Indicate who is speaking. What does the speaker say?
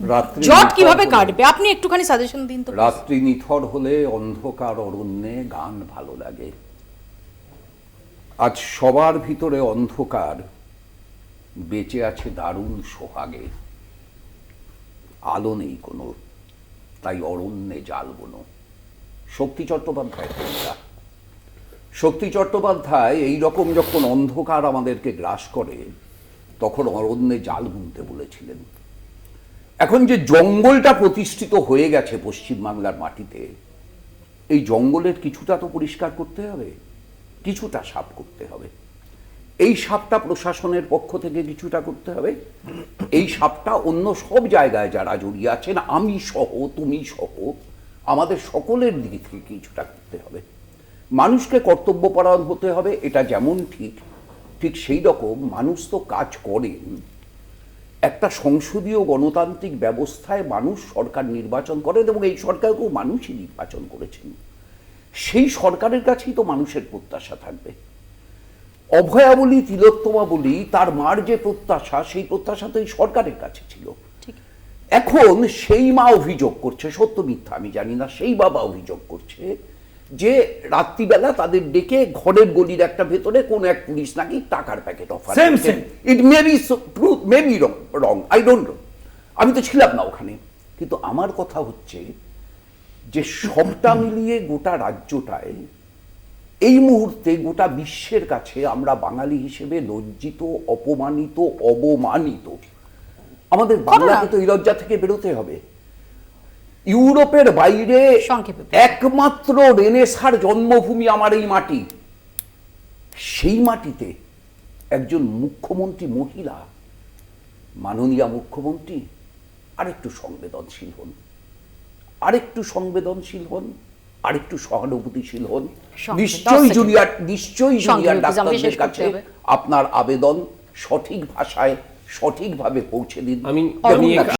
Speaker 1: রাত্রি
Speaker 2: জট কীভাবে কাটবে? আপনি একটুখানি সাজেশন দিন তো
Speaker 1: রাত্রি নিথর হলে অন্ধকার অরণ্যে গান ভালো লাগে। আজ সবার ভিতরে অন্ধকার বেঁচে আছে দারুণ সোহাগে। আলো নেই কোনো তাই অরণ্যে জাল বোনো। শক্তি চট্টোপাধ্যায় কবিতা শক্তি চট্টোপাধ্যায় এই রকম যখন অন্ধকার আমাদেরকে গ্রাস করে তখন অরণ্যে জাল বুনতে বলেছিলেন। এখন যে জঙ্গলটা প্রতিষ্ঠিত হয়ে গেছে পশ্চিমবাংলার মাটিতে, এই জঙ্গলের কিছুটা তো পরিষ্কার করতে হবে, কিছুটা সাপ করতে হবে। এই সাপটা প্রশাসনের পক্ষ থেকে কিছুটা করতে হবে। এই সাপটা অন্য সব জায়গায় যারা জড়িয়ে আছেন, আমি সহ, তুমি সহ, আমাদের সকলের দিক থেকে কিছুটা করতে হবে। মানুষকে কর্তব্যপরায়ণ হতে হবে, এটা যেমন ঠিক ঠিক সেই রকম মানুষ তো কাজ করেন। একটা সংসদীয় গণতান্ত্রিক ব্যবস্থায় মানুষ সরকার নির্বাচন করেন এবং এই সরকারকেও মানুষই নির্বাচন করেছেন। সেই সরকারের কাছেই তো মানুষের প্রত্যাশা থাকবে। অভয়া বলি তিলোত্তমা বলি তার মার যে প্রত্যাশা সেই প্রত্যাশা তো এই সরকারের কাছে ছিল। এখন সেই মা অভিযোগ করছে সত্য মিথ্যা আমি জানি না সেই বাবা অভিযোগ করছে যে রাত্রিবেলা তাদের ডেকে ঘরের গলির একটা ভেতরে কোন এক পুলিশ নাকি টাকার packet offer
Speaker 3: Same, same.
Speaker 1: It may be truth may be wrong I don't know আমি তো ছিলাম না ওখানে। কিন্তু আমার কথা হচ্ছে যে সবটা মিলিয়ে গোটা রাজ্যটায় এই মুহূর্তে গোটা বিশ্বের কাছে আমরা বাঙালি হিসেবে লজ্জিত অপমানিত অবমানিত। আমাদের বাংলাকে তো এই লজ্জা থেকে বেরোতে হবে। ইউরোপের বাইরে একমাত্র রেনেসার জন্মভূমি আমার এই মাটি। সেই মাটিতে একজন মুখ্যমন্ত্রী মহিলা। মাননীয়া মুখ্যমন্ত্রী আরেকটু সংবেদনশীল হন। আরেকটু সংবেদনশীল হন আরেকটু সহানুভূতিশীল হন। নিশ্চয়ই। জুনিয়র নিশ্চয়ই জুনিয়র ডাক্তারদের কাছে আপনার আবেদন সঠিক ভাষায় সঠিকভাবে পৌঁছে দিন।
Speaker 3: আমি-